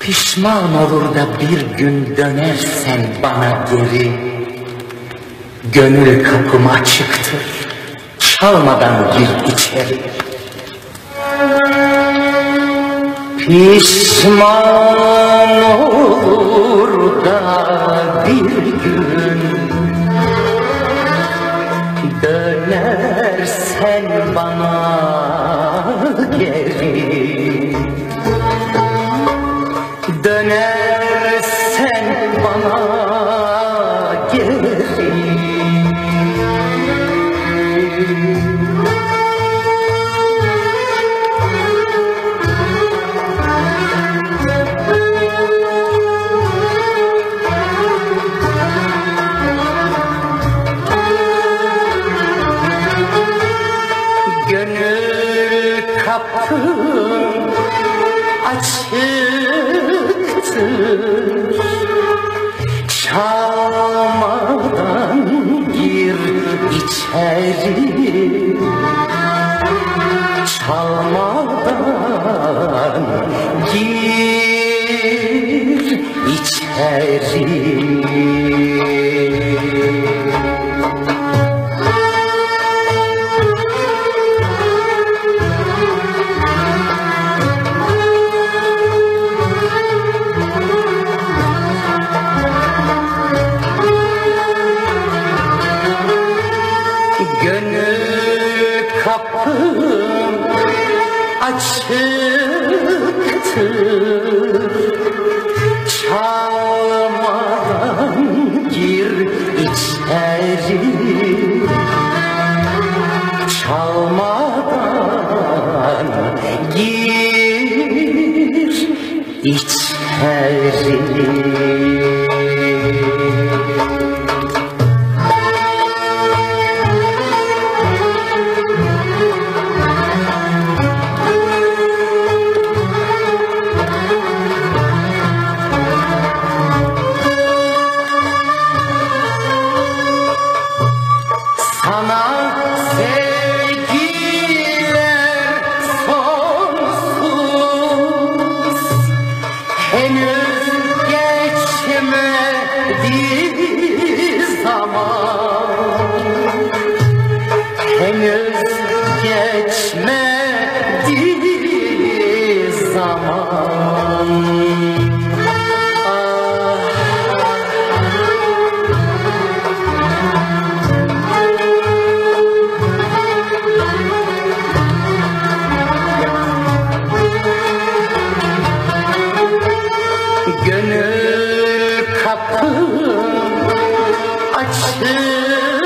Pişman olur da bir gün dönersen bana geri. Gönül kapım açıktır Çalmadan gir içeri. Pişman olur da bir gün Dönersen bana geri Çalmadan gir içeri. Çalmadan açıktır Çalmadan gir içeri Çalmadan gir içeri Henüz geçmedi zaman. Ah. Gönül kapım saksi